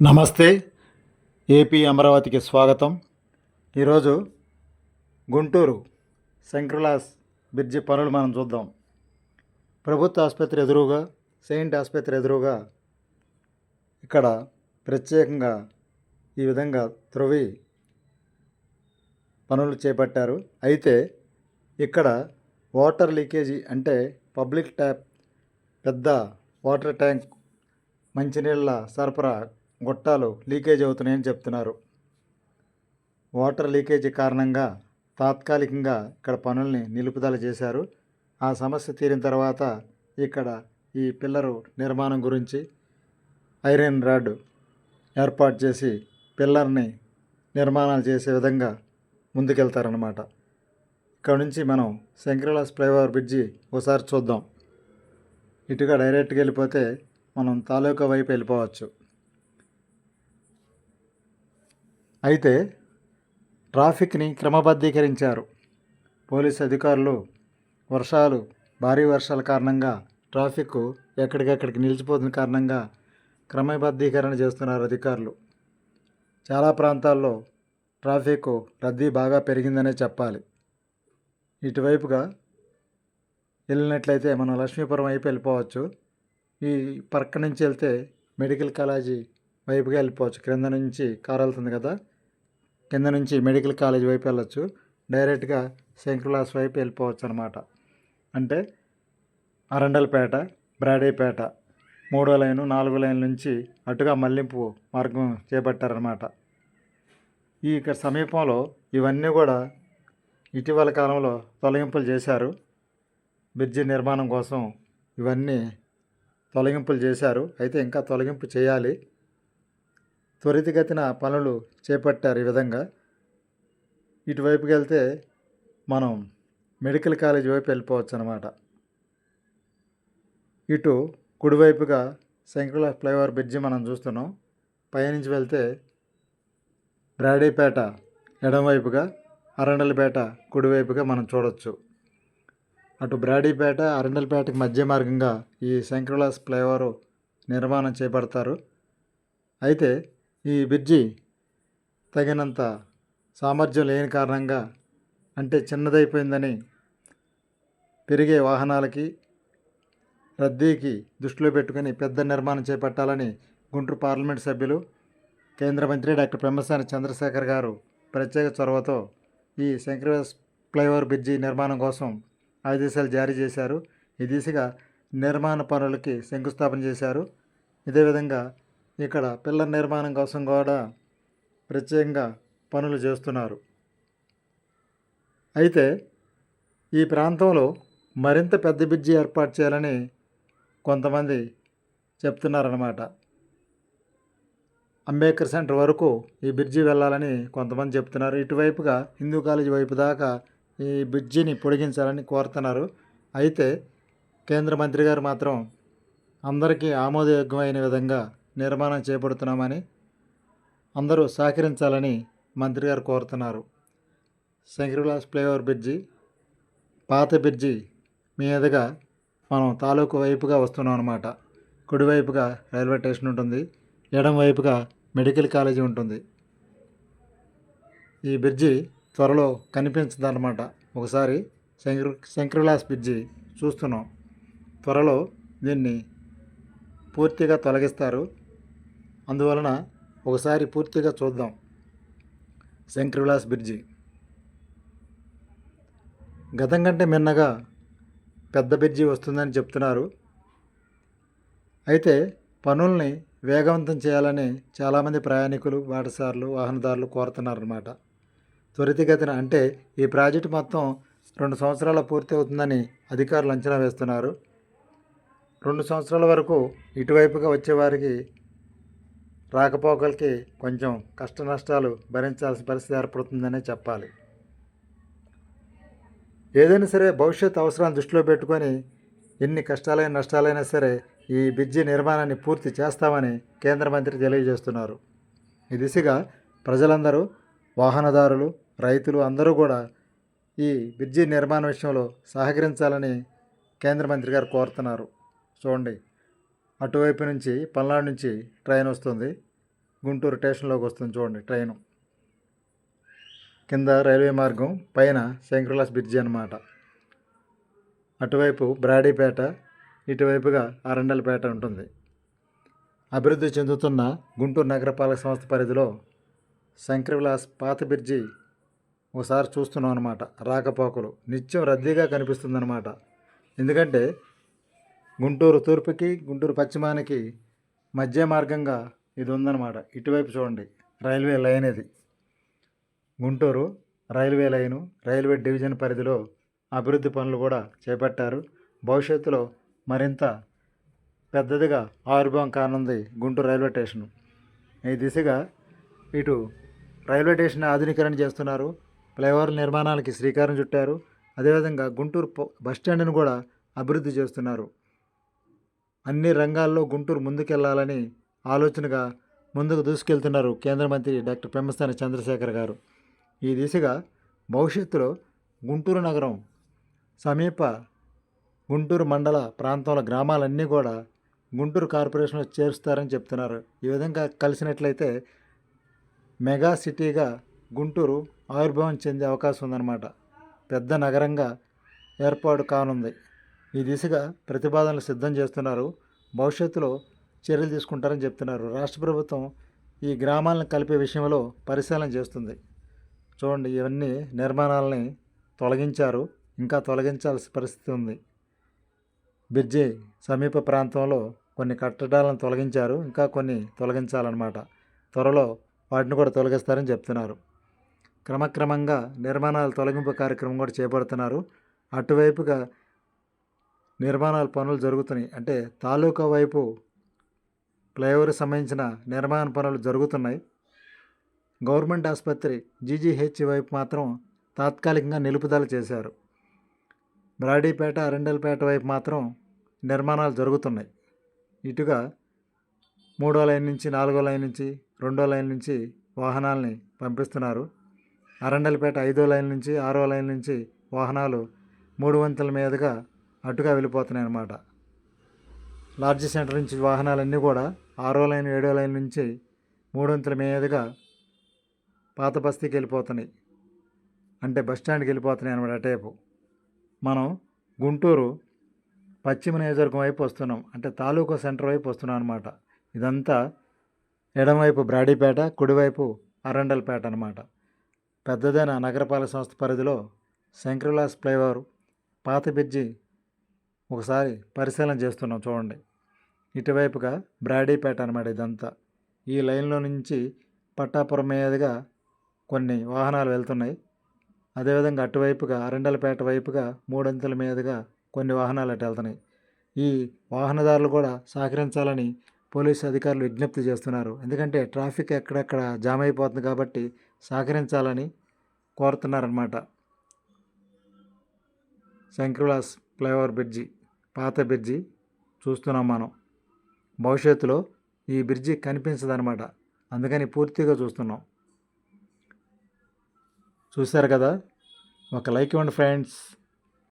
నమస్తే ఏపీ అమరావతికి స్వాగతం. ఈరోజు గుంటూరు శంకర్లాస్ బ్రిడ్జి పనులు మనం చూద్దాం. ప్రభుత్వ ఆసుపత్రి ఎదురుగా సెయింట్ ఆసుపత్రి ఎదురుగా ఇక్కడ ప్రత్యేకంగా ఈ విధంగా త్రొవి పనులు చేపట్టారు. అయితే ఇక్కడ వాటర్ లీకేజీ అంటే పబ్లిక్ ట్యాప్ పెద్ద వాటర్ ట్యాంక్ మంచినీళ్ళ సరఫరా గొట్టాలు లీకేజ్ అవుతున్నాయని చెప్తున్నారు. వాటర్ లీకేజీ కారణంగా తాత్కాలికంగా ఇక్కడ పనుల్ని నిలుపుదల చేశారు. ఆ సమస్య తీరిన తర్వాత ఇక్కడ ఈ పిల్లరు నిర్మాణం గురించి ఐరన్ రాడ్ ఏర్పాటు చేసి పిల్లర్ని నిర్మాణాలు చేసే విధంగా ముందుకెళ్తారనమాట ఇక్కడ నుంచి మనం శంకరలాస్ ఫ్లైఓవర్ బ్రిడ్జి ఒకసారి చూద్దాం. ఇటుగా డైరెక్ట్గా వెళ్ళిపోతే మనం తాలూకా వైపు వెళ్ళిపోవచ్చు. అయితే ట్రాఫిక్ని క్రమబద్ధీకరించారు. పోలీస్ అధికారులు వర్షాలు భారీ వర్షాల కారణంగా ట్రాఫిక్ ఎక్కడికెక్కడికి నిలిచిపోతున్న కారణంగా క్రమబద్ధీకరణ చేస్తున్నారు అధికారులు. చాలా ప్రాంతాల్లో ట్రాఫిక్ రద్దీ బాగా పెరిగిందనే చెప్పాలి. ఇటువైపుగా వెళ్ళినట్లయితే మనం లక్ష్మీపురం వైపు వెళ్ళిపోవచ్చు. ఈ పక్క నుంచి వెళ్తే మెడికల్ కాలేజీ వైపుగా వెళ్ళిపోవచ్చు. క్రింద నుంచి కారు వెళ్తుంది కదా. కింద నుంచి మెడికల్ కాలేజ్ వైపు వెళ్ళొచ్చు. డైరెక్ట్గా శంకులాస్ వైపు వెళ్ళిపోవచ్చు అనమాట అంటే అరండల్పేట బ్రాడేపేట మూడో లైను నాలుగో లైన్ నుంచి అటుగా మళ్ళింపు మార్గం చేపట్టారనమాట. ఈ ఇక్కడ సమీపంలో ఇవన్నీ కూడా ఇటీవల కాలంలో తొలగింపులు చేశారు. బ్రిడ్జి నిర్మాణం కోసం ఇవన్నీ తొలగింపులు చేశారు. అయితే ఇంకా తొలగింపు చేయాలి. త్వరితగతిన పనులు చేపట్టారు ఈ విధంగా. ఇటువైపుకి వెళ్తే మనం మెడికల్ కాలేజ్ వైపు వెళ్ళిపోవచ్చు అనమాట ఇటు కుడివైపుగా శంకుల ఫ్లైఓవర్ బ్రిడ్జి మనం చూస్తున్నాం. పైనుంచి వెళ్తే బ్రాడీపేట ఎడమవైపుగా అరండలపేట కుడివైపుగా మనం చూడొచ్చు. అటు బ్రాడీపేట అరండలపేటకి మధ్య మార్గంగా ఈ శంకరలాస్ ఫ్లైఓవర్ నిర్మాణం చేపడతారు. అయితే ఈ బ్రిడ్జి తగినంత సామర్థ్యం లేని కారణంగా అంటే చిన్నదైపోయిందని పెరిగే వాహనాలకి రద్దీకి దృష్టిలో పెట్టుకుని పెద్ద నిర్మాణం చేపట్టాలని గుంటూరు పార్లమెంట్ సభ్యులు కేంద్ర మంత్రి డాక్టర్ పెమ్మసాని చంద్రశేఖర్ గారు ప్రత్యేక చొరవతో ఈ శంకరవేస్ ఫ్లైఓవర్ బ్రిడ్జి నిర్మాణం కోసం ఆదేశాలు జారీ చేశారు. ఈ దిశగా నిర్మాణ పనులకి శంకుస్థాపన చేశారు. ఇదే విధంగా ఇక్కడ పిల్లర్ నిర్మాణం కోసం కూడా ప్రత్యేకంగా పనులు చేస్తున్నారు. అయితే ఈ ప్రాంతంలో మరింత పెద్ద బ్రిడ్జి ఏర్పాటు చేయాలని కొంతమంది చెప్తున్నారన్నమాట. అంబేద్కర్ సెంటర్ వరకు ఈ బ్రిడ్జి వెళ్ళాలని కొంతమంది చెప్తున్నారు. ఇటువైపుగా హిందూ కాలేజీ వైపు దాకా ఈ బ్రిడ్జిని పొడిగించాలని కోరుతున్నారు. అయితే కేంద్ర మంత్రి గారు మాత్రం అందరికీ ఆమోదయోగ్యమైన విధంగా నిర్మాణం చేపడుతున్నామని అందరూ సహకరించాలని మంత్రి గారు కోరుతున్నారు. శంకర్లాస్ ఫ్లైఓవర్ బ్రిడ్జి పాత బ్రిడ్జి మీదుగా మనం తాలూకు వైపుగా వస్తున్నాం అనమాట కుడివైపుగా రైల్వే స్టేషన్ ఉంటుంది. ఎడం వైపుగా మెడికల్ కాలేజీ ఉంటుంది. ఈ బ్రిడ్జి త్వరలో కనిపించదన్నమాట. ఒకసారి శంకర్ శంకర్లాస్ బ్రిడ్జి చూస్తున్నాం. త్వరలో దీన్ని పూర్తిగా తొలగిస్తారు. అందువలన ఒకసారి పూర్తిగా చూద్దాం. శంకర్లాస్ బ్రిడ్జి గతం కంటే మిన్నగా పెద్ద బ్రిడ్జి వస్తుందని చెప్తున్నారు. అయితే పనుల్ని వేగవంతం చేయాలని చాలామంది ప్రయాణికులు వాటసార్లు వాహనదారులు కోరుతున్నారన్నమాట. త్వరితగతిన అంటే ఈ ప్రాజెక్టు మొత్తం రెండు సంవత్సరాల పూర్తి అవుతుందని అధికారులు అంచనా వేస్తున్నారు. రెండు సంవత్సరాల వరకు ఇటువైపుగా వచ్చేవారికి రాకపోకలకి కొంచెం కష్ట నష్టాలు భరించాల్సిన పరిస్థితి ఏర్పడుతుందనే చెప్పాలి. ఏదైనా సరే భవిష్యత్ అవసరాలను దృష్టిలో పెట్టుకొని ఎన్ని కష్టాలైన నష్టాలైనా సరే ఈ బ్రిడ్జి నిర్మాణాన్ని పూర్తి చేస్తామని కేంద్ర మంత్రి తెలియజేస్తున్నారు. ఈ దిశగా ప్రజలందరూ వాహనదారులు రైతులు అందరూ కూడా ఈ బ్రిడ్జి నిర్మాణ విషయంలో సహకరించాలని కేంద్ర మంత్రి గారు కోరుతున్నారు. చూడండి అటువైపు నుంచి పల్నాడు నుంచి ట్రైన్ వస్తుంది. గుంటూరు స్టేషన్లోకి వస్తుంది చూడండి ట్రైను. కింద రైల్వే మార్గం పైన శంకర్లాస్ బ్రిడ్జి అన్నమాట. అటువైపు బ్రాడీపేట ఇటువైపుగా అరండలపేట ఉంటుంది. అభివృద్ధి చెందుతున్న గుంటూరు నగరపాలక సంస్థ పరిధిలో శంకర్ విలాస్ పాత బ్రిడ్జి ఒకసారి చూస్తున్నాం అనమాట రాకపోకలు. నిత్యం రద్దీగా కనిపిస్తుందన్నమాట. ఎందుకంటే గుంటూరు తూర్పుకి గుంటూరు పశ్చిమానికి మధ్య మార్గంగా ఇది ఉందన్నమాట ఇటువైపు చూడండి. రైల్వే లైన్ ఇది. Guntur railway line railway division పరిధిలో అభివృద్ధి పనులు కూడా చేపట్టారు. భవిష్యత్తులో మరింత పెద్దదిగా ఆవిర్భావం కానుంది గుంటూరు రైల్వే స్టేషన్. ఈ దిశగా ఇటు రైల్వే స్టేషన్ ఆధునీకరణ చేస్తున్నారు. ఫ్లైఓవర్ నిర్మాణాలకి శ్రీకారం చుట్టారు. అదేవిధంగా గుంటూరు బస్టాండ్ను బస్ కూడా అభివృద్ధి చేస్తున్నారు. అన్ని రంగాల్లో గుంటూరు ముందుకెళ్ళాలని ఆలోచనగా ముందుకు దూసుకెళ్తున్నారు కేంద్ర మంత్రి డాక్టర్ పెమ్మస్థాని చంద్రశేఖర్ గారు. ఈ దిశగా భవిష్యత్తులో గుంటూరు నగరం సమీప గుంటూరు మండల ప్రాంతంలో గ్రామాలన్నీ కూడా గుంటూరు కార్పొరేషన్లో చేరుస్తారని చెప్తున్నారు. ఈ విధంగా కలిసినట్లయితే మెగా సిటీగా గుంటూరు ఆవిర్భావం చెందే అవకాశం ఉందన్నమాట. పెద్ద నగరంగా ఏర్పాటు కానుంది. ఈ దిశగా ప్రతిపాదనలు సిద్ధం చేస్తున్నారు. భవిష్యత్తులో చర్యలు తీసుకుంటారని చెప్తున్నారు. రాష్ట్ర ప్రభుత్వం ఈ గ్రామాలను కలిపే విషయంలో పరిశీలన చేస్తుంది. చూడండి ఇవన్నీ నిర్మాణాలని తొలగించారు. ఇంకా తొలగించాల్సిన పరిస్థితి ఉంది. బ్రిడ్జి సమీప ప్రాంతంలో కొన్ని కట్టడాలను తొలగించారు. ఇంకా కొన్ని తొలగించాలన్నమాట. త్వరలో వాటిని కూడా తొలగిస్తారని చెప్తున్నారు. క్రమక్రమంగా నిర్మాణాల తొలగింపు కార్యక్రమం కూడా చేపడుతున్నారు. అటువైపుగా నిర్మాణాల పనులు జరుగుతున్నాయి. అంటే తాలూకా వైపు ఫ్లైఓవర్ సంబంధించిన నిర్మాణ పనులు జరుగుతున్నాయి. గవర్నమెంట్ ఆసుపత్రి జీజీహెచ్ వైపు మాత్రం తాత్కాలికంగా నిలుపుదల చేశారు. బ్రాడీపేట అరండల్పేట వైపు మాత్రం నిర్మాణాలు జరుగుతున్నాయి. ఇటుగా మూడో లైన్ నుంచి నాలుగో లైన్ నుంచి రెండో లైన్ నుంచి వాహనాల్ని పంపిస్తున్నారు. అరండల్పేట ఐదో లైన్ నుంచి ఆరో లైన్ నుంచి వాహనాలు మూడు వంతుల మీదుగా అటుగా వెళ్ళిపోతున్నాయి అన్నమాట లార్జ్ సెంటర్ నుంచి వాహనాలన్నీ కూడా ఆరో లైన్ ఏడో లైన్ నుంచి మూడొంతుల మీదుగా పాత బస్తీకి వెళ్ళిపోతున్నాయి. అంటే బస్ స్టాండ్కి వెళ్ళిపోతున్నాయి అనమాట అటేపు మనం గుంటూరు పశ్చిమ నియోజకవర్గం వైపు వస్తున్నాం. అంటే తాలూకా సెంటర్ వైపు వస్తున్నాం అనమాట ఇదంతా ఎడమవైపు బ్రాడీపేట కుడివైపు అరండల్పేట అనమాట పెద్దదైన నగరపాలక సంస్థ పరిధిలో శంకర్లాస్ ఫ్లైఓవర్ పాత బ్రిడ్జి ఒకసారి పరిశీలన చేస్తున్నాం చూడండి. ఇటువైపుగా బ్రాడీపేట అనమాట ఇదంతా. ఈ లైన్లో నుంచి పట్టాపురం మీదుగా కొన్ని వాహనాలు వెళ్తున్నాయి. అదేవిధంగా అటువైపుగా అరండలపేట వైపుగా మూడంతుల మీదుగా కొన్ని వాహనాలు అటు వెళ్తున్నాయి. ఈ వాహనదారులు కూడా సహకరించాలని పోలీసు అధికారులు విజ్ఞప్తి చేస్తున్నారు. ఎందుకంటే ట్రాఫిక్ ఎక్కడెక్కడ జామ్ అయిపోతుంది కాబట్టి సహకరించాలని కోరుతున్నారన్నమాట. శంకర్లాస్ ఫ్లైఓవర్ బ్రిడ్జి పాత బ్రిడ్జి చూస్తున్నాం మనం. భవిష్యత్తులో ఈ బ్రిడ్జి కనిపించదనమాట అందుకని పూర్తిగా చూస్తున్నాం. చూశారు కదా? ఒక లైక్ ఇవ్వండి ఫ్రెండ్స్.